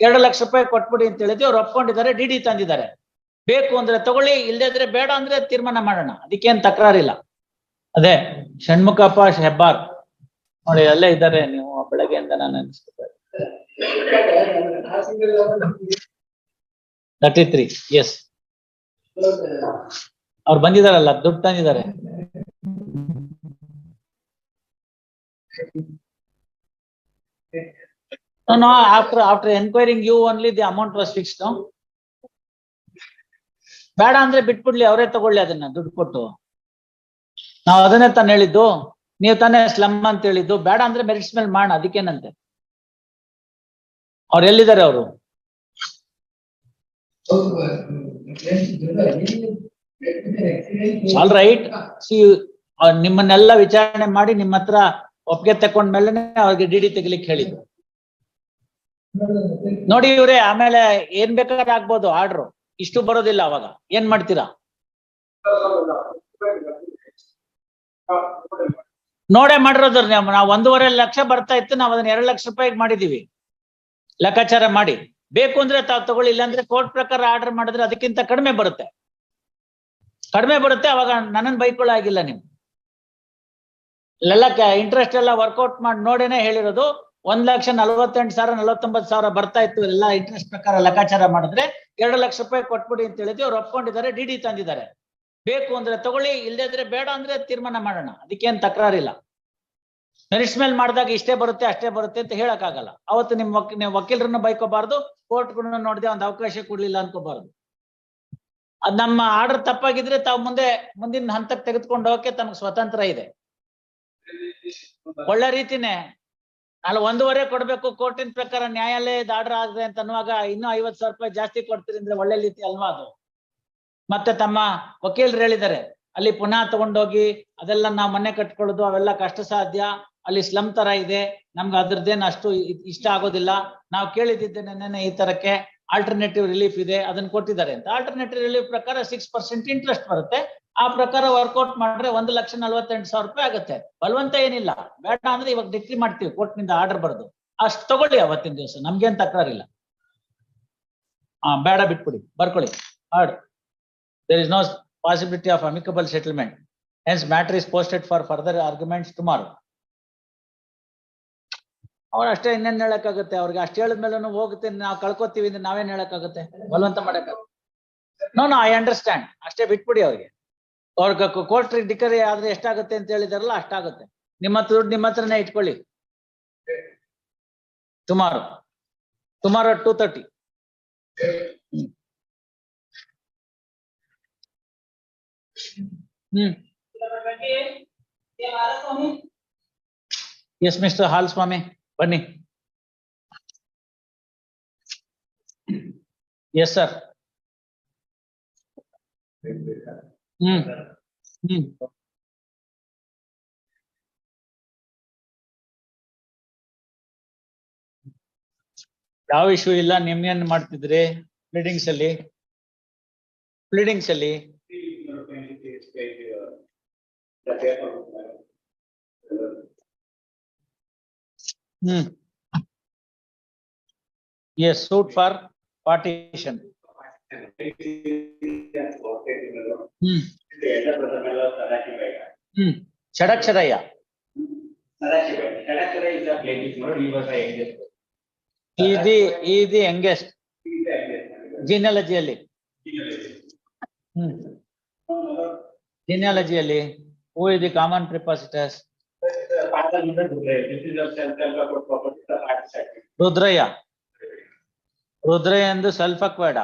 ಎರಡು ಲಕ್ಷ ರೂಪಾಯಿ ಕೊಟ್ಬಿಡಿ ಅಂತ ಹೇಳಿದ್ವಿ. ಅವ್ರು ಒಪ್ಕೊಂಡಿದ್ದಾರೆ, ಡಿ ಡಿ ತಂದಿದ್ದಾರೆ. ಬೇಕು ಅಂದ್ರೆ ತಗೊಳ್ಳಿ ಇಲ್ಲದ್ರೆ ಬೇಡ ಅಂದ್ರೆ ತೀರ್ಮಾನ ಮಾಡೋಣ. ಅದಕ್ಕೇನ್ ತಕರಾರಿಲ್ಲ. ಅದೇ ಷಣ್ಮುಖಪ್ಪ ಹೆಬ್ಬಾರ್. ನೋಡಿ, ಅಲ್ಲೇ ಇದ್ದಾರೆ ನೀವು ಬೆಳಗ್ಗೆಯಿಂದ ನಾನು ನೆನೆಸ್ಕೊತಾರೆ ತರ್ಟಿ ತ್ರೀ ಎಸ್ ಅವ್ರು ಬಂದಿದಾರಲ್ಲ ದುಡ್ಡು ತಂದಿದ್ದಾರೆ. No, no, after, after enquiring you only the amount was fixed, no? ಬೇಡ ಅಂದ್ರೆ ಬಿಟ್ಬಿಡ್ಲಿ ಅವರೇ ತಗೊಳ್ಳಿ ಅದನ್ನ ದುಡ್ಡು ಕೊಟ್ಟು. ನಾವ್ ಅದನ್ನೇ ತಾನೇ ಹೇಳಿದ್ದು. ನೀವ್ ತಾನೇ ಸ್ಲಮ್ ಅಂತ ಹೇಳಿದ್ದು. ಬೇಡ ಅಂದ್ರೆ ಮೆರಿಟ್ಸ್ ಮೇಲೆ ಮಾಡೋಣ ಅದಕ್ಕೇನಂತೆ. ಅವ್ರು ಎಲ್ಲಿದ್ದಾರೆ ಅವರು? ಆಲ್ ರೈಟ್ ಸಿ ನಿಮ್ಮನ್ನೆಲ್ಲ ವಿಚಾರಣೆ ಮಾಡಿ ನಿಮ್ಮ ಹತ್ರ ಒಪ್ಪಿಗೆ ತಕೊಂಡ್ಮೇಲೆ ಅವ್ರಿಗೆ ಡಿ ಡಿ ತೆಗಿಲಿಕ್ಕೆ ಹೇಳಿದ್ದು. ನೋಡಿ ಇವ್ರೆ, ಆಮೇಲೆ ಏನ್ ಬೇಕಾದ್ರೆ ಆಗ್ಬೋದು, ಆರ್ಡ್ರು. ಇಷ್ಟು ಬರೋದಿಲ್ಲ ಅವಾಗ. ಏನ್ ಮಾಡ್ತೀರಾ? ನೋಡೇ ಮಾಡಿರೋದ್ರ ನಾವು. ಒಂದೂವರೆ ಲಕ್ಷ ಬರ್ತಾ ಇತ್ತು, ನಾವು ಅದನ್ನ ಎರಡು ಲಕ್ಷ ರೂಪಾಯಿಗೆ ಮಾಡಿದೀವಿ. ಲೆಕ್ಕಾಚಾರ ಮಾಡಿ. ಬೇಕು ಅಂದ್ರೆ ತಾವು ತಗೊಳ್ಳಿ, ಇಲ್ಲಾಂದ್ರೆ ಕೋರ್ಟ್ ಪ್ರಕಾರ ಆರ್ಡರ್ ಮಾಡಿದ್ರೆ ಅದಕ್ಕಿಂತ ಕಡಿಮೆ ಬರುತ್ತೆ. ಕಡಿಮೆ ಬರುತ್ತೆ, ಅವಾಗ ನನ್ನನ್ ಬೈಕೊಳ್ಳಾಗಿಲ್ಲ ನೀವು. ಎಲ್ಲ ಇಂಟ್ರೆಸ್ಟ್ ಎಲ್ಲ ವರ್ಕೌಟ್ ಮಾಡಿ ನೋಡೇನೆ ಹೇಳಿರೋದು. ಒಂದ್ ಲಕ್ಷ ನಲವತ್ತೆಂಟು ಸಾವಿರ, ನಲವತ್ತೊಂಬತ್ತು ಸಾವಿರ ಬರ್ತಾ ಇತ್ತು. ಎಲ್ಲ ಇಂಟ್ರೆಸ್ಟ್ ಪ್ರಕಾರ ಲೆಕ್ಕಾಚಾರ ಮಾಡಿದ್ರೆ ಎರಡು ಲಕ್ಷ ರೂಪಾಯಿ ಕೊಟ್ಬಿಡಿ ಅಂತ ಹೇಳಿದ್ವಿ ಅವ್ರು ಒಪ್ಕೊಂಡಿದ್ದಾರೆ, ಡಿ ಡಿ ತಂದಿದ್ದಾರೆ. ಬೇಕು ಅಂದ್ರೆ ತಗೊಳ್ಳಿ ಇಲ್ಲದೇ ಇದ್ರೆ ಬೇಡ ಅಂದ್ರೆ ತೀರ್ಮಾನ ಮಾಡೋಣ. ಅದಕ್ಕೇನ್ ತಕರಾರಿಲ್ಲ. ಮೆರಿಟ್ಸ್ ಮೇಲೆ ಮಾಡಿದಾಗ ಇಷ್ಟೇ ಬರುತ್ತೆ, ಅಷ್ಟೇ ಬರುತ್ತೆ ಅಂತ ಹೇಳಕ್ಕಾಗಲ್ಲ. ಅವತ್ತು ನಿಮ್ ವಕೀಲರನ್ನು ವಕೀಲರನ್ನ ಬೈಕೋಬಾರ್ದು, ಕೋರ್ಟ್ ನೋಡದೆ ಒಂದು ಅವಕಾಶ ಕೊಡ್ಲಿಲ್ಲ ಅನ್ಕೋಬಾರ್ದು. ಅದ್ ನಮ್ಮ ಆರ್ಡರ್ ತಪ್ಪಾಗಿದ್ರೆ ತಾವು ಮುಂದೆ, ಮುಂದಿನ ಹಂತಕ್ಕೆ ತೆಗೆದುಕೊಂಡು ಹೋಗಕ್ಕೆ ತಮಗೆ ಸ್ವತಂತ್ರ ಇದೆ. ಒಳ್ಳೆ ರೀತಿನೇ ಅಲ್ಲಿ, ಒಂದೂವರೆ ಕೊಡ್ಬೇಕು, ಕೋರ್ಟಿನ ಪ್ರಕಾರ ನ್ಯಾಯಾಲಯದ ಆರ್ಡರ್ ಆಗಿದೆ ಅಂತ ಅನ್ನುವಾಗ ಇನ್ನೂ ಐವತ್ ಸಾವಿರ ರೂಪಾಯಿ ಜಾಸ್ತಿ ಕೊಡ್ತೀರಿ ಅಂದ್ರೆ ಒಳ್ಳೆ ರೀತಿ ಅಲ್ವಾ ಅದು? ಮತ್ತೆ ತಮ್ಮ ವಕೀಲರು ಹೇಳಿದ್ದಾರೆ, ಅಲ್ಲಿ ಪುನಃ ತಗೊಂಡೋಗಿ ಅದೆಲ್ಲ ನಾವು ಮನೆ ಕಟ್ಕೊಳ್ಳೋದು, ಅವೆಲ್ಲ ಕಷ್ಟ ಸಾಧ್ಯ ಅಲ್ಲಿ ಸ್ಲಮ್ ತರ ಇದೆ, ನಮ್ಗೆ ಅದ್ರದ್ದೇನು ಅಷ್ಟು ಇಷ್ಟ ಆಗೋದಿಲ್ಲ. ನಾವು ಕೇಳಿದ್ದೆ ನೆನ್ನೆ ಈ ತರಕ್ಕೆ ಆಲ್ಟರ್ನೇಟಿವ್ ರಿಲೀಫ್ ಇದೆ, ಅದನ್ನ ಕೊಟ್ಟಿದ್ದಾರೆ ಅಂತ. ಆಲ್ಟರ್ನೇಟಿವ್ ರಿಲೀಫ್ ಪ್ರಕಾರ ಸಿಕ್ಸ್ ಪರ್ಸೆಂಟ್ ಇಂಟ್ರೆಸ್ಟ್ ಬರುತ್ತೆ. ಆ ಪ್ರಕಾರ ವರ್ಕೌಟ್ ಮಾಡಿದ್ರೆ ಒಂದು ಲಕ್ಷ ನಲ್ವತ್ತೆಂಟು ಸಾವಿರ ರೂಪಾಯಿ ಆಗುತ್ತೆ. ಬಲವಂತ ಏನಿಲ್ಲ. ಬೇಡ ಅಂದ್ರೆ ಇವಾಗ ಡಿಕ್ರಿ ಮಾಡ್ತೀವಿ ಕೋರ್ಟ್ನಿಂದ ಆರ್ಡರ್ ಬರೆದು. ಅಷ್ಟು ತಗೊಳ್ಳಿ ಅವತ್ತಿನ ದಿವಸ. ನಮ್ಗೇನ್ ತಕರಾರಿಲ್ಲ. ಹಾ ಬೇಡ ಬಿಟ್ಬಿಡಿ. ಬರ್ಕೊಳ್ಳಿ. Heard there is no possibility of amicable settlement hence matter is posted for further arguments tomorrow ಅವ್ರು ಅಷ್ಟೇ ಇನ್ನೇನ್ ಹೇಳಕ್ಕಾಗುತ್ತೆ? ಅವ್ರಿಗೆ ಅಷ್ಟು ಹೇಳಿದ್ಮೇಲೆ ಹೋಗುತ್ತೆ ನಾವು ಕಳ್ಕೊತೀವಿ ಅಂದ್ರೆ ನಾವೇನ್ ಹೇಳಕ್ಕಾಗುತ್ತೆ? ಬಲವಂತ ಮಾಡಕ್ ನೋ ನೋ ಐ ಅಂಡರ್ಸ್ಟ್ಯಾಂಡ್ ಅಷ್ಟೇ ಬಿಟ್ಬಿಡಿ ಅವ್ರಿಗೆ. ಅವ್ರಿಗೆ ಕೋರ್ಟ್ ಡಿಕರಿ ಆದ್ರೆ ಎಷ್ಟಾಗುತ್ತೆ ಅಂತ ಹೇಳಿದಾರಲ್ಲ ಅಷ್ಟಾಗುತ್ತೆ. ನಿಮ್ಮ ಹತ್ರ ದುಡ್ಡು ನಿಮ್ಮ ಹತ್ರನೇ ಇಟ್ಕೊಳ್ಳಿ. Tomorrow tomorrow two thirty hmm. Yes mister Hal Swamy. ಬನ್ನಿ. Yes sir hmm. ಹ್ಮ್. ಯಾವ ಇಶ್ಯೂ ಇಲ್ಲ ನಿಮ್ಗೇನ್ ಮಾಡ್ತಿದ್ರಿ? ಪ್ಲೀಡಿಂಗ್ಸ್ ಅಲ್ಲಿ? ಪ್ಲೀಡಿಂಗ್ಸ್ ಅಲ್ಲಿ. ಹ್ಮ್ yes suit for partition hmm hmm Shadaksharayya ಈದಿ ಈದಿ ಯಂಗೆಸ್ಟ್ ಜಿನಿಯಾಲಜಿಯಲ್ಲಿ ಹ್ಮ್ ಜಿನಿಯಾಲಜಿಯಲ್ಲಿ ಹೂ ಇದಿ ಕಾಮನ್ ಪ್ರಿಪಾಸಿಟಸ್ ರುದ್ರಯ್ಯ. ರುದ್ರಯ್ಯ. ಎಂದು ಸೆಲ್ಫ್ ಬೇಡ